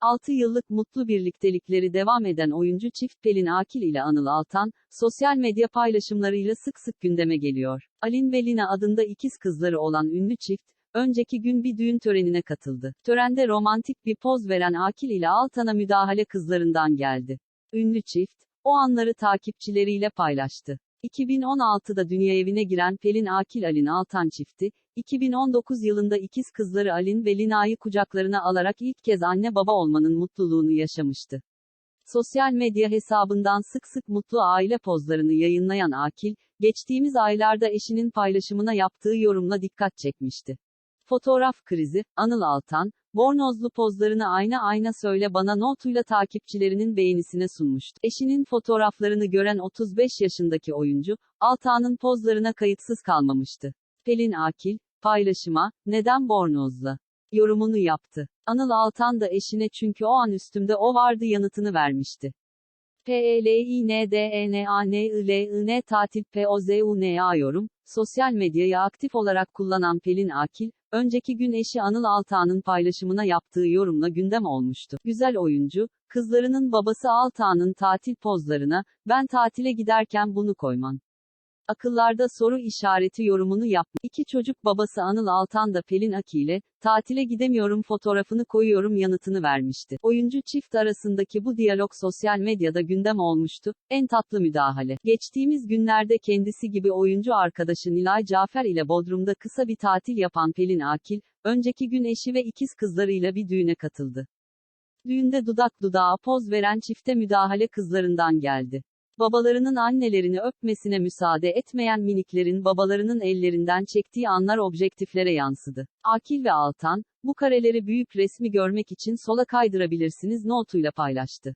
6 yıllık mutlu birliktelikleri devam eden oyuncu çift Pelin Akil ile Anıl Altan, sosyal medya paylaşımlarıyla sık sık gündeme geliyor. Alin ve Lina adında ikiz kızları olan ünlü çift, önceki gün bir düğün törenine katıldı. Törende romantik bir poz veren Akil ile Altan'a müdahale kızlarından geldi. Ünlü çift, o anları takipçileriyle paylaştı. 2016'da dünya evine giren Pelin Akil Alin Altan çifti, 2019 yılında ikiz kızları Alin ve Lina'yı kucaklarına alarak ilk kez anne baba olmanın mutluluğunu yaşamıştı. Sosyal medya hesabından sık sık mutlu aile pozlarını yayınlayan Akil, geçtiğimiz aylarda eşinin paylaşımına yaptığı yorumla dikkat çekmişti. Fotoğraf krizi, Anıl Altan, bornozlu pozlarını ayna ayna söyle bana notuyla takipçilerinin beğenisine sunmuştu. Eşinin fotoğraflarını gören 35 yaşındaki oyuncu, Altan'ın pozlarına kayıtsız kalmamıştı. Pelin Akil, paylaşıma, neden bornozla? yorumunu yaptı. Anıl Altan da eşine çünkü o an üstümde o vardı yanıtını vermişti. E P-L-I-N-D-E-N-A-N-I-L-I-N tatil P-O-Z-U-N-A yorum, sosyal medyayı aktif olarak kullanan Pelin Akil, önceki gün eşi Anıl Altan'ın paylaşımına yaptığı yorumla gündem olmuştu. Güzel oyuncu, kızlarının babası Altan'ın tatil pozlarına, ben tatile giderken bunu koyman. Akıllarda soru işareti yorumunu yaptı. İki çocuk babası Anıl Altan da Pelin Aki ile, tatile gidemiyorum fotoğrafını koyuyorum yanıtını vermişti. Oyuncu çift arasındaki bu diyalog sosyal medyada gündem olmuştu. En tatlı müdahale. Geçtiğimiz günlerde kendisi gibi oyuncu arkadaşı Nilay Cafer ile Bodrum'da kısa bir tatil yapan Pelin Akil, önceki gün eşi ve ikiz kızlarıyla bir düğüne katıldı. Düğünde dudak dudağa poz veren çifte müdahale kızlarından geldi. Babalarının annelerini öpmesine müsaade etmeyen miniklerin babalarının ellerinden çektiği anlar objektiflere yansıdı. Akil ve Altan, bu kareleri büyük resmi görmek için sola kaydırabilirsiniz notuyla paylaştı.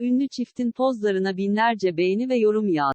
Ünlü çiftin pozlarına binlerce beğeni ve yorum yağdı.